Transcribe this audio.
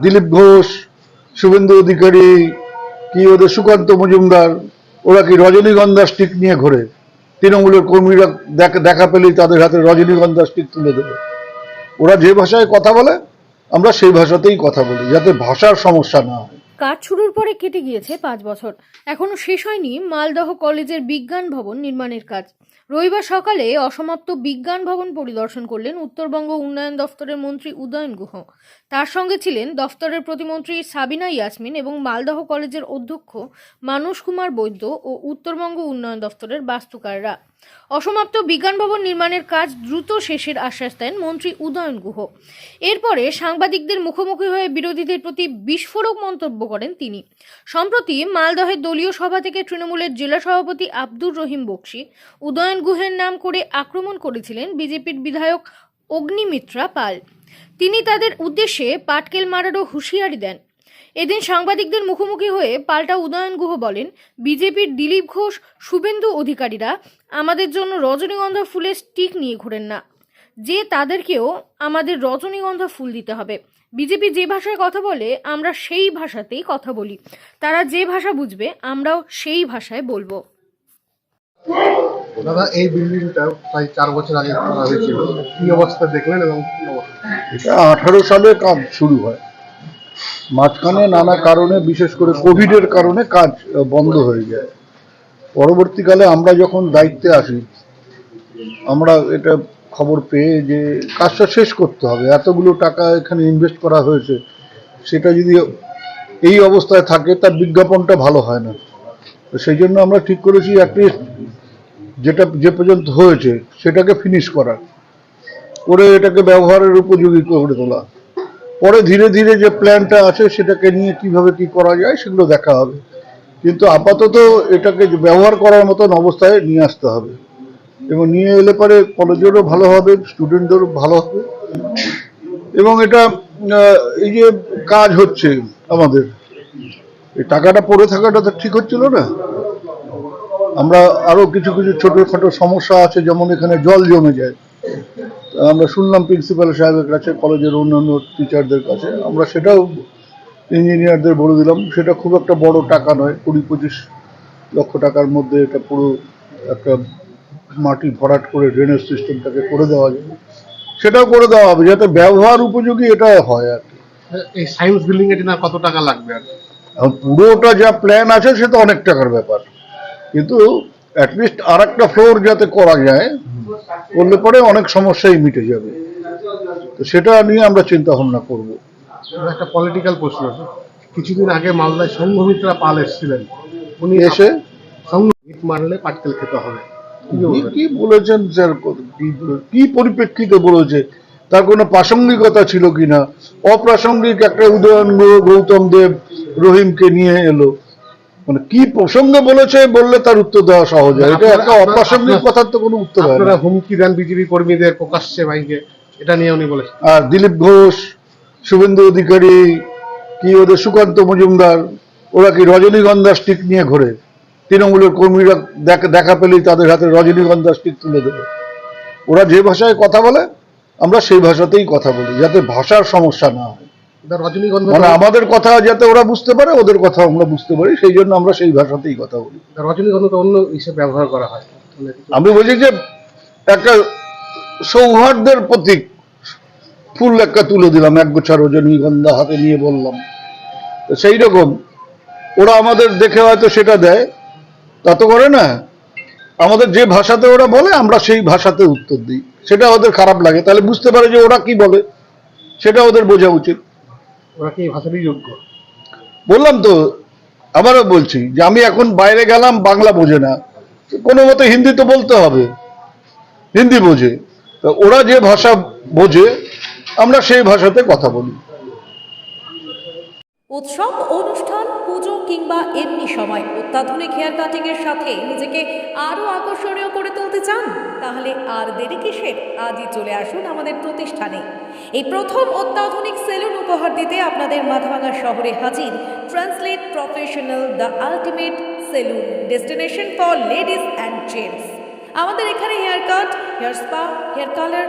দিলীপ ঘোষ, শুভেন্দু অধিকারী, কি ওদের সুকান্ত মজুমদার, ওরা কি রজনীগন্ধা স্টিক নিয়ে ঘোরে? তৃণমূলের কর্মীরা দেখ- পেলেই তাদের হাতে রজনীগন্ধা স্টিক তুলে দেবে। ওরা যে ভাষায় কথা বলে, আমরা সেই ভাষাতেই কথা বলি, যাতে ভাষার সমস্যা না হয়। কাজ শুরুর পরে কেটে গিয়েছে পাঁচ বছর। এখনও শেষ হয়নি মালদহ কলেজের বিজ্ঞান ভবন নির্মাণের কাজ। রবিবার সকালে অসমাপ্ত বিজ্ঞান ভবন পরিদর্শন করলেন উত্তরবঙ্গ উন্নয়ন দফতরের মন্ত্রী উদয়ন গুহ। তার সঙ্গে ছিলেন দফতরের প্রতিমন্ত্রী সাবিনা ইয়াসমিন এবং মালদহ কলেজের অধ্যক্ষ মানস কুমার বৈদ্য ও উত্তরবঙ্গ উন্নয়ন দফতরের বাস্তুকাররা। অসমাপ্ত বিজ্ঞান ভবন নির্মাণের কাজ দ্রুত শেষের আশ্বাস দেন মন্ত্রী উদয়ন গুহ। এরপরে সাংবাদিকদের মুখোমুখি হয়ে বিরোধীদের প্রতি বিস্ফোরক মন্তব্য করেন তিনি। সম্প্রতি মালদহের দলীয় সভা থেকে তৃণমূলের জেলা সভাপতি আব্দুর রহিম বক্সি উদয়ন গুহের নাম করে আক্রমণ করেছিলেন বিজেপির বিধায়ক অগ্নিমিত্রা পাল। তিনি তাদের উদ্দেশ্যে পাটকেল মারারও হুঁশিয়ারি দেন। এদিন সাংবাদিকদের মুখোমুখি হয়ে পাল্টা উদয়ন গুহ বলেন বিজেপির দিলীপ ঘোষ শুভেন্দু অধিকারীরা আমাদের জন্য রজনীগন্ধা ফুলের স্টিক নিয়ে ঘোরেন না। যে তাদেরকেও আমাদের রজনীগন্ধা ফুল দিতে হবে। বিজেপি যে ভাষায় কথা বলে আমরা সেই ভাষাতেই কথা বলি। তারা যে ভাষা বুঝবে আমরাও সেই ভাষায় বলব। দাদা এই বিল্ডিংটা প্রায় চার বছর আগে করা হয়েছিল। কি অবস্থা দেখলেন এবং কি অবস্থা? এটা আঠারো সালে কাজ শুরু হয়। মাঝখানে নানা কারণে, বিশেষ করে কোভিডের কারণে কাজ বন্ধ হয়ে যায়। পরবর্তীকালে আমরা যখন দায়িত্বে আসি, আমরা এটা খবর পেয়ে যে কাজটা শেষ করতে হবে। এতগুলো টাকা এখানে ইনভেস্ট করা হয়েছে, সেটা যদি এই অবস্থায় থাকে, তার বিজ্ঞাপনটা ভালো হয় না। সেই জন্য আমরা ঠিক করেছি অ্যাটলিস্ট যেটা, যে পর্যন্ত হয়েছে, সেটাকে ফিনিশ করা। করে এটাকে ব্যবহারের উপযোগী করে তোলা। পরে ধীরে ধীরে যে প্ল্যানটা আছে সেটাকে নিয়ে কীভাবে কি করা যায় সেগুলো দেখা হবে। কিন্তু আপাতত এটাকে ব্যবহার করার মতন অবস্থায় নিয়ে আসতে হবে। এবং নিয়ে এলে পরে কলেজেরও ভালো হবে স্টুডেন্টদেরও ভালো হবে। এবং এটা এই যে কাজ হচ্ছে আমাদের, এই টাকাটা পড়ে থাকাটা তো ঠিক হচ্ছিল না। আমরা আরও কিছু কিছু ছোটখাটো সমস্যা আছে, যেমন এখানে জল জমে যায়। আমরা শুনলাম প্রিন্সিপাল সাহেবের কাছে কলেজের অন্যান্য টিচারদের কাছে। আমরা সেটাও ইঞ্জিনিয়ারদের বলে দিলাম সেটা খুব একটা বড় টাকা নয় কুড়ি পঁচিশ লক্ষ টাকার মধ্যে এটা পুরো একটা মাটি ভরাট করে ড্রেনেজ সিস্টেমটাকে করে দেওয়া যায়। সেটাও করে দেওয়া হবে যাতে ব্যবহার উপযোগী এটা হয় আর কি। এই সায়েন্স বিল্ডিং এ না কত টাকা লাগবে আর পুরোটা যা প্ল্যান আছে সে তো অনেক টাকার ব্যাপার। কিন্তু অ্যাটলিস্ট আর একটা ফ্লোর যাতে করা যায় করলে পরে অনেক সমস্যাই মিটে যাবে। তো সেটা নিয়ে আমরা চিন্তা ভাবনা করব একটা পলিটিক্যাল প্রশ্ন কিছুদিন আগে মালদায় সংঘমিত্রা পাল এসেছিলেন। উনি এসে? সংঘ ইট মারলে পাটকেল খেতে হবে। কি কি- বলেছেন স্যার কি পরিপ্রেক্ষিতে বলেছে? তার কোনো প্রাসঙ্গিকতা ছিল কিনা? অপ্রাসঙ্গিক একটা উদয়ন গৌতম দেব রহিমকে নিয়ে এলো। মানে কি প্রসঙ্গে বলেছে বললে তার উত্তর দেওয়া সহজ হয়। এটা একটা অপ্রাসঙ্গিক কথার তো কোনো উত্তর হয় আপনারা হুমকি দেন বিজেপি কর্মীদের প্রকাশ্যে ভাইকে এটা নিয়ে উনি বলেছেন। আর দিলীপ ঘোষ শুভেন্দু অধিকারী কি ওদের সুকান্ত মজুমদার ওরা কি রজনীগন্ধা স্টিক নিয়ে ঘোরে? তৃণমূলের কর্মীরা দেখ- দেখা পেলেই তাদের হাতে রজনীগন্ধা স্টিক তুলে দেবে। ওরা যে ভাষায় কথা বলে আমরা সেই ভাষাতেই কথা বলি যাতে ভাষার সমস্যা না হয়। রজনীগন্ধা মানে আমাদের কথা যাতে ওরা বুঝতে পারে ওদের কথা আমরা বুঝতে পারি সেই জন্য আমরা সেই ভাষাতেই কথা বলি। রজনীগন্ধা তো অন্য হিসেবে ব্যবহার করা হয়। আমি বলছি যে একটা সৌহার্দ্যের প্রতীক। ফুল একটা তুলে দিলাম এক গোছা রজনীগন্ধা হাতে নিয়ে বললাম। তো সেই রকম ওরা আমাদের দেখে হয়তো সেটা দেয়। তা তো করে না। আমাদের যে ভাষাতে ওরা বলে আমরা সেই ভাষাতে উত্তর দিই। সেটা ওদের খারাপ লাগে। তাহলে বুঝতে পারে যে ওরা কি বলে সেটা ওদের বোঝা উচিত। ওরা কি এই ভাষারই যোগ্য? বললাম তো আবারও বলছি যে আমি এখন বাইরে গেলাম বাংলা বোঝে না। কোনো মতে হিন্দি তো বলতে হবে। হিন্দি বোঝে। ওরা যে ভাষা বোঝে আমরা সেই ভাষাতে কথা বলি। উৎসব অনুষ্ঠান পুজো কিংবা এমনি সময় অত্যাধুনিক হেয়ার কাটিং এর সাথে নিজেকে আরও আকর্ষণীয় করে তুলতে চান? তাহলে আর দেরি কিসের? আজই চলে আসুন আমাদের প্রতিষ্ঠানে। এই প্রথম অত্যাধুনিক সেলুন উপহার দিতে আপনাদের মাথাভাঙা শহরে হাজির translate professional the ultimate salon destination for ladies and gents. আমাদের এখানে hair cut, hair spa, hair colour